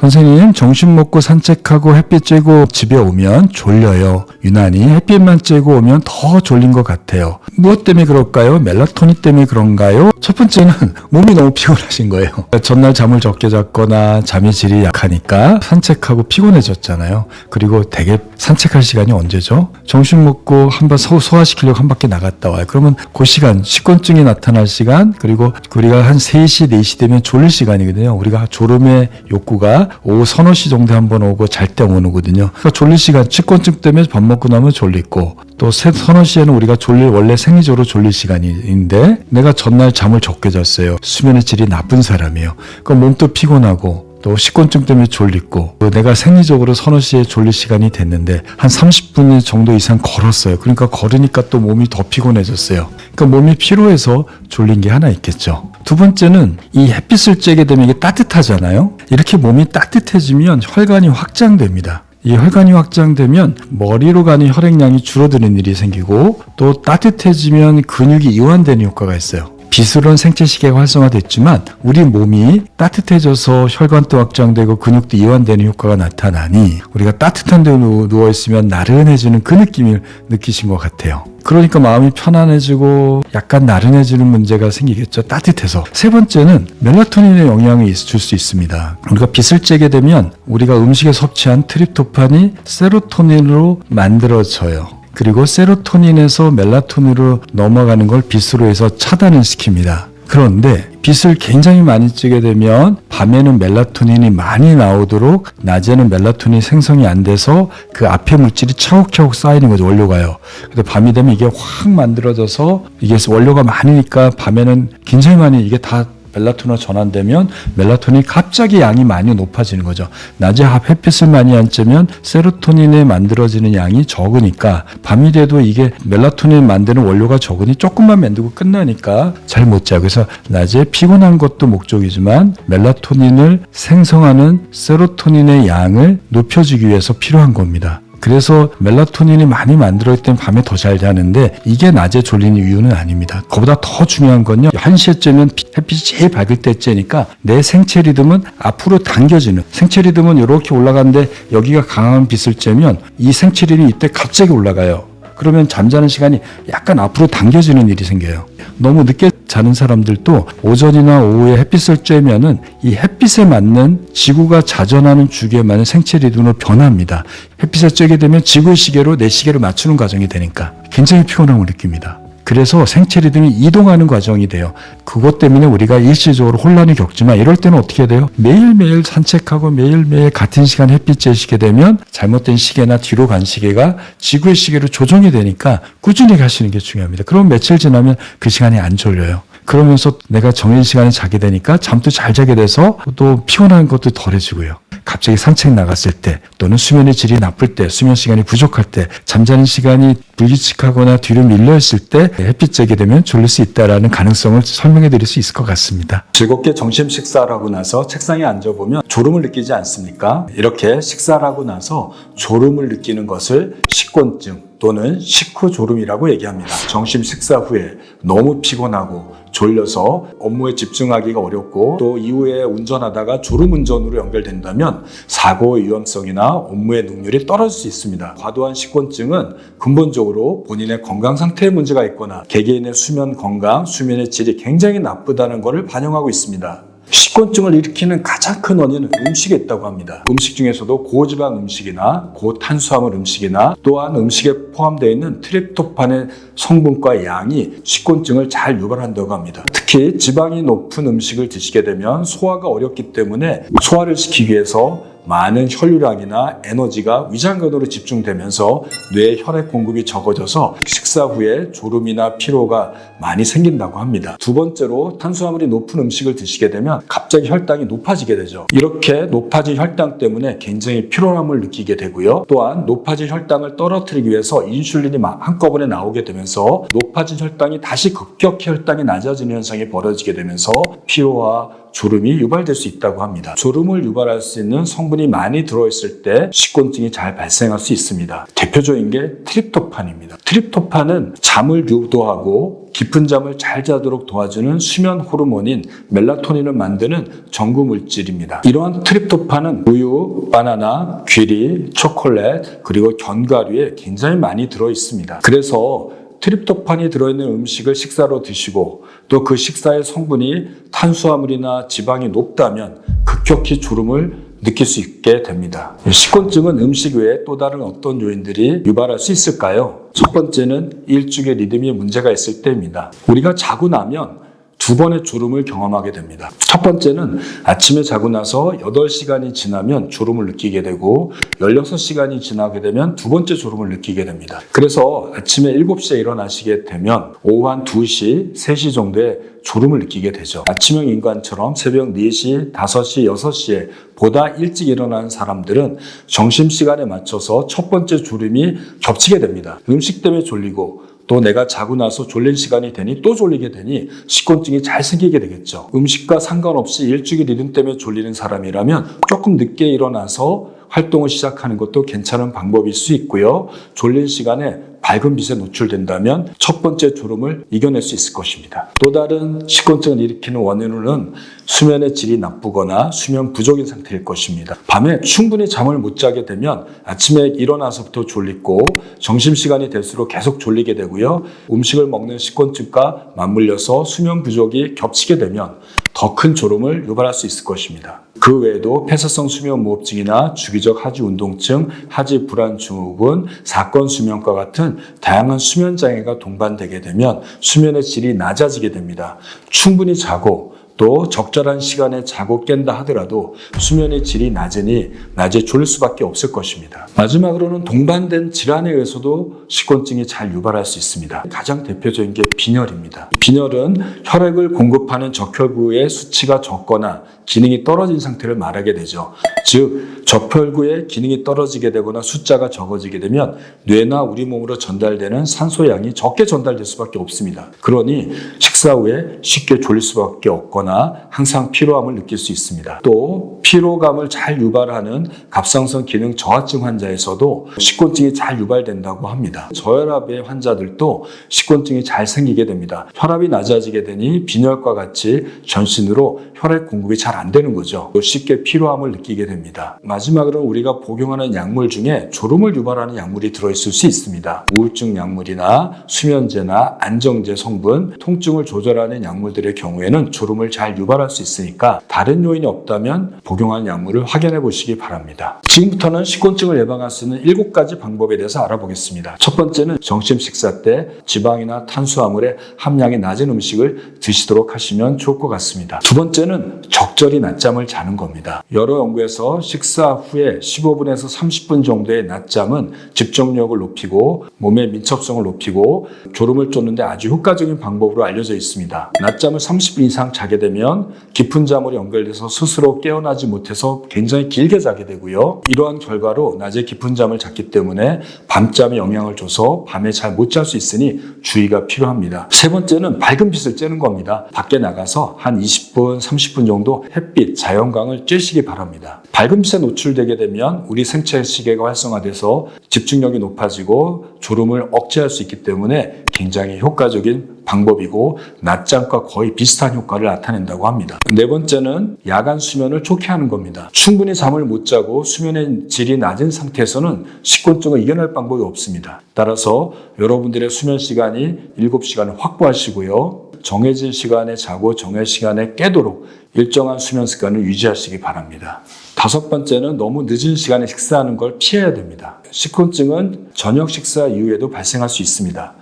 선생님, 점심 먹고 산책하고 햇빛 쬐고 집에 오면 졸려요. 유난히 햇빛만 쬐고 오면 더 졸린 것 같아요. 무엇 때문에 그럴까요? 멜라토닌 때문에 그런가요? 첫 번째는 몸이 너무 피곤하신 거예요. 전날 잠을 적게 잤거나 잠의 질이 약하니까 산책하고 피곤해졌잖아요. 그리고 되게 산책할 시간이 언제죠? 점심 먹고 한번 소, 소화시키려고 한 바퀴 나갔다 와요. 그러면 그 시간, 식곤증이 나타날 시간, 그리고 우리가 한 3시, 4시 되면 졸릴 시간이거든요. 우리가 졸음의 욕구가 오후 서너 시 정도 한 번 오고 잘 때 오는거든요. 그러니까 졸릴 시간, 식곤증 때문에 밥 먹고 나면 졸리고 또 세- 서너 시에는 우리가 졸릴 원래 생리적으로 졸릴 시간인데 내가 전날 잠을 적게 잤어요. 수면의 질이 나쁜 사람이에요. 그 몸도 피곤하고 또 식곤증 때문에 졸리고 또 내가 생리적으로 서너 시에 졸릴 시간이 됐는데 한 30분 정도 이상 걸었어요. 그러니까 걸으니까 또 몸이 더 피곤해졌어요. 그러니까 몸이 피로해서 졸린 게 하나 있겠죠. 두 번째는 이 햇빛을 쬐게 되면 이게 따뜻하잖아요. 이렇게 몸이 따뜻해지면 혈관이 확장됩니다. 이 혈관이 확장되면 머리로 가는 혈액량이 줄어드는 일이 생기고 또 따뜻해지면 근육이 이완되는 효과가 있어요. 비스런 생체 시계가 활성화됐지만 우리 몸이 따뜻해져서 혈관도 확장되고 근육도 이완되는 효과가 나타나니 우리가 따뜻한 데 누워 있으면 나른해지는 그 느낌을 느끼신 것 같아요. 그러니까 마음이 편안해지고 약간 나른해지는 문제가 생기겠죠. 따뜻해서. 세 번째는 멜라토닌의 영향이 줄수 있습니다. 우리가 빛을 쬐게 되면 우리가 음식에 섭취한 트립토판이 세로토닌으로 만들어져요. 그리고 세로토닌에서 멜라토닌으로 넘어가는 걸 빛으로 해서 차단을 시킵니다. 그런데 빛을 굉장히 많이 쬐게 되면 밤에는 멜라토닌이 많이 나오도록 낮에는 멜라토닌 생성이 안 돼서 그 앞에 물질이 차곡차곡 쌓이는 거죠 원료가요. 근데 밤이 되면 이게 확 만들어져서 이게 원료가 많으니까 밤에는 굉장히 많이 이게 다 멜라토닌으로 전환되면 멜라토닌이 갑자기 양이 많이 높아지는 거죠. 낮에 합- 햇빛을 많이 안 쬐면 세로토닌에 만들어지는 양이 적으니까 밤이 돼도 이게 멜라토닌 만드는 원료가 적으니 조금만 만들고 끝나니까 잘 못 자요. 그래서 낮에 피곤한 것도 목적이지만 멜라토닌을 생성하는 세로토닌의 양을 높여주기 위해서 필요한 겁니다. 그래서 멜라토닌이 많이 만들어있기 때문에 밤에 더 잘 자는데 이게 낮에 졸리는 이유는 아닙니다. 그보다 더 중요한 건요. 1시에 째면 햇빛이 제일 밝을 때 째니까 내 생체 리듬은 앞으로 당겨지는 생체 리듬은 이렇게 올라가는데 여기가 강한 빛을 쬐면 이 생체 리듬이 이때 갑자기 올라가요. 그러면 잠자는 시간이 약간 앞으로 당겨지는 일이 생겨요. 너무 늦게 자는 사람들도 오전이나 오후에 햇빛을 쬐면은 이 햇빛에 맞는 지구가 자전하는 주기에 맞는 생체 리듬으로 변합니다. 햇빛을 쬐게 되면 지구의 시계로 내 시계를 맞추는 과정이 되니까 굉장히 피곤함을 느낍니다. 그래서 생체 리듬이 이동하는 과정이 돼요. 그것 때문에 우리가 일시적으로 혼란이 겪지만 이럴 때는 어떻게 돼요? 매일매일 산책하고 매일매일 같은 시간 햇빛 쬐시게 되면 잘못된 시계나 뒤로 간 시계가 지구의 시계로 조정이 되니까 꾸준히 가시는 게 중요합니다. 그럼 며칠 지나면 그 시간이 안 졸려요. 그러면서 내가 정해진 시간에 자게 되니까 잠도 잘 자게 돼서 또 피곤한 것도 덜해지고요. 갑자기 산책 나갔을 때 또는 수면의 질이 나쁠 때 수면 시간이 부족할 때 잠자는 시간이 불규칙하거나 뒤로 밀려 있을 때 햇빛 쬐게 되면 졸릴 수 있다라는 가능성을 설명해 드릴 수 있을 것 같습니다. 즐겁게 점심 식사를 하고 나서 책상에 앉아 보면 졸음을 느끼지 않습니까? 이렇게 식사를 하고 나서 졸음을 느끼는 것을 식곤증 또는 식후 졸음이라고 얘기합니다. 점심 식사 후에 너무 피곤하고 졸려서 업무에 집중하기가 어렵고 또 이후에 운전하다가 졸음 운전으로 연결된다면 사고 위험성이나 업무의 능률이 떨어질 수 있습니다. 과도한 식곤증은 근본적으로 본인의 건강 상태에 문제가 있거나 개개인의 수면 건강, 수면의 질이 굉장히 나쁘다는 것을 반영하고 있습니다. 식곤증을 일으키는 가장 큰 원인은 음식에 있다고 합니다. 음식 중에서도 고지방 음식이나 고탄수화물 음식이나 또한 음식에 포함되어 있는 트립토판의 성분과 양이 식곤증을 잘 유발한다고 합니다. 특히 지방이 높은 음식을 드시게 되면 소화가 어렵기 때문에 소화를 시키기 위해서 많은 혈류량이나 에너지가 위장근으로 집중되면서 뇌 혈액 공급이 적어져서 식사 후에 졸음이나 피로가 많이 생긴다고 합니다. 두 번째로 탄수화물이 높은 음식을 드시게 되면 갑자기 혈당이 높아지게 되죠. 이렇게 높아진 혈당 때문에 굉장히 피로함을 느끼게 되고요. 또한 높아진 혈당을 떨어뜨리기 위해서 인슐린이 막 한꺼번에 나오게 되면서 높아진 혈당이 다시 급격히 혈당이 낮아지는 현상이 벌어지게 되면서 피로와 졸음이 유발될 수 있다고 합니다. 졸음을 유발할 수 있는 성분이 많이 들어있을 때 식곤증이 잘 발생할 수 있습니다. 대표적인 게 트립토판입니다. 트립토판은 잠을 유도하고 깊은 잠을 잘 자도록 도와주는 수면 호르몬인 멜라토닌을 만드는 전구 물질입니다. 이러한 트립토판은 우유, 바나나, 귀리, 초콜릿, 그리고 견과류에 굉장히 많이 들어 있습니다. 그래서 트립토판이 들어있는 음식을 식사로 드시고 또 그 식사의 성분이 탄수화물이나 지방이 높다면 급격히 졸음을 느낄 수 있게 됩니다. 식곤증은 음식 외에 또 다른 어떤 요인들이 유발할 수 있을까요? 첫 번째는 일주의 리듬이 문제가 있을 때입니다. 우리가 자고 나면 두 번의 졸음을 경험하게 됩니다. 첫 번째는 아침에 자고 나서 8시간이 지나면 졸음을 느끼게 되고 16시간이 지나게 되면 두 번째 졸음을 느끼게 됩니다. 그래서 아침에 7시에 일어나시게 되면 오후 한 2시, 3시 정도에 졸음을 느끼게 되죠. 아침형 인간처럼 새벽 4시, 5시, 6시에 보다 일찍 일어나는 사람들은 점심시간에 맞춰서 첫 번째 졸음이 겹치게 됩니다. 음식 때문에 졸리고 또 내가 자고 나서 졸린 시간이 되니 또 졸리게 되니 식곤증이 잘 생기게 되겠죠. 음식과 상관없이 일주일 리듬 때문에 졸리는 사람이라면 조금 늦게 일어나서 활동을 시작하는 것도 괜찮은 방법일 수 있고요. 졸린 시간에 밝은 빛에 노출된다면 첫 번째 졸음을 이겨낼 수 있을 것입니다. 또 다른 식곤증을 일으키는 원인은 수면의 질이 나쁘거나 수면 부족인 상태일 것입니다. 밤에 충분히 잠을 못 자게 되면 아침에 일어나서부터 졸리고 점심시간이 될수록 계속 졸리게 되고요. 음식을 먹는 식곤증과 맞물려서 수면 부족이 겹치게 되면 더 큰 졸음을 유발할 수 있을 것입니다. 그 외에도 폐사성 수면 무호흡증이나 주기적 하지 운동증, 하지 불안 증후군, 사건 수면과 같은 다양한 수면 장애가 동반되게 되면 수면의 질이 낮아지게 됩니다. 충분히 자고 또 적절한 시간에 자고 깬다 하더라도 수면의 질이 낮으니 낮에 졸릴 수밖에 없을 것입니다. 마지막으로는 동반된 질환에 의해서도 식곤증이 잘 유발할 수 있습니다. 가장 대표적인 게 빈혈입니다. 빈혈은 혈액을 공급하는 적혈구의 수치가 적거나 기능이 떨어진 상태를 말하게 되죠. 즉, 적혈구의 기능이 떨어지게 되거나 숫자가 적어지게 되면 뇌나 우리 몸으로 전달되는 산소양이 적게 전달될 수밖에 없습니다. 그러니 식사 후에 쉽게 졸릴 수밖에 없거나 항상 피로함을 느낄 수 있습니다. 또 피로감을 잘 유발하는 갑상선 기능 저하증 환자에서도 식곤증이 잘 유발된다고 합니다. 저혈압의 환자들도 식곤증이 잘 생기게 됩니다. 혈압이 낮아지게 되니 빈혈과 같이 전신으로 혈액 공급이 잘 안 되는 거죠. 또 쉽게 피로함을 느끼게 됩니다. 마지막으로 우리가 복용하는 약물 중에 졸음을 유발하는 약물이 들어있을 수 있습니다. 우울증 약물이나 수면제나 안정제 성분, 통증을 조절하는 약물들의 경우에는 졸음을 잘 유발할 수 있으니까 다른 요인이 없다면 복용 한 약물을 확인해 보시기 바랍니다. 지금부터는 식곤증을 예방할 수 있는 7가지 방법에 대해서 알아보겠습니다. 첫 번째는 점심 식사 때 지방이나 탄수화물의 함량이 낮은 음식을 드시도록 하시면 좋을 것 같습니다. 두 번째는 적절히 낮잠을 자는 겁니다. 여러 연구에서 식사 후에 15분에서 30분 정도의 낮잠은 집중력을 높이고 몸의 민첩성을 높이고 졸음을 쫓는데 아주 효과적인 방법으로 알려져 있습니다. 낮잠을 30분 이상 자게 되면 깊은 잠으로 연결돼서 스스로 깨어나지 못해서 굉장히 길게 자게 되고요. 이러한 결과로 낮에 깊은 잠을 잤기 때문에 밤잠에 영향을 줘서 밤에 잘 못 잘 수 있으니 주의가 필요합니다. 세 번째는 밝은 빛을 쬐는 겁니다. 밖에 나가서 한 20분, 30분 정도 햇빛, 자연광을 쬐시기 바랍니다. 밝은 빛에 노출되게 되면 우리 생체 시계가 활성화돼서 집중력이 높아지고 졸음을 억제할 수 있기 때문에 굉장히 효과적인 방법이고 낮잠과 거의 비슷한 효과를 나타낸다고 합니다. 네 번째는 야간 수면을 좋게 하는 겁니다. 충분히 잠을 못 자고 수면의 질이 낮은 상태에서는 식곤증을 이겨낼 방법이 없습니다. 따라서 여러분들의 수면 시간이 7시간을 확보하시고요. 정해진 시간에 자고 정해진 시간에 깨도록 일정한 수면 습관을 유지하시기 바랍니다. 다섯 번째는 너무 늦은 시간에 식사하는 걸 피해야 됩니다. 식곤증은 저녁 식사 이후에도 발생할 수 있습니다.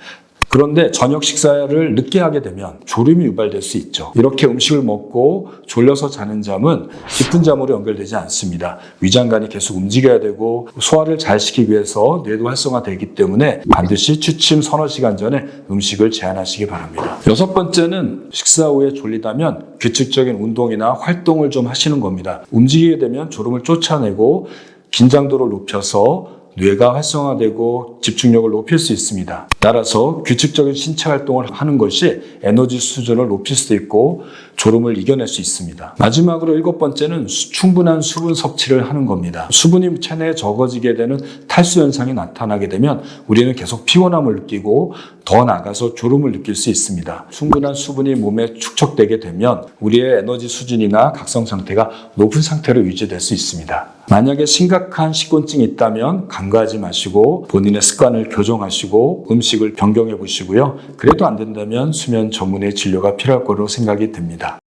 그런데 저녁 식사를 늦게 하게 되면 졸음이 유발될 수 있죠. 이렇게 음식을 먹고 졸려서 자는 잠은 깊은 잠으로 연결되지 않습니다. 위장관이 계속 움직여야 되고 소화를 잘 시키기 위해서 뇌도 활성화되기 때문에 반드시 취침 서너 시간 전에 음식을 제한하시기 바랍니다. 여섯 번째는 식사 후에 졸리다면 규칙적인 운동이나 활동을 좀 하시는 겁니다. 움직이게 되면 졸음을 쫓아내고 긴장도를 높여서 뇌가 활성화되고 집중력을 높일 수 있습니다. 따라서 규칙적인 신체 활동을 하는 것이 에너지 수준을 높일 수도 있고 졸음을 이겨낼 수 있습니다. 마지막으로 일곱 번째는 수- 충분한 수분 섭취를 하는 겁니다. 수분이 체내에 적어지게 되는 탈수 현상이 나타나게 되면 우리는 계속 피곤함을 느끼고 더 나가서 졸음을 느낄 수 있습니다. 충분한 수분이 몸에 축적되게 되면 우리의 에너지 수준이나 각성 상태가 높은 상태로 유지될 수 있습니다. 만약에 심각한 식곤증이 있다면 간과하지 마시고 본인의 습관을 교정하시고 음식을 변경해 보시고요. 그래도 안 된다면 수면 전문의 진료가 필요할 거로 생각이 듭니다.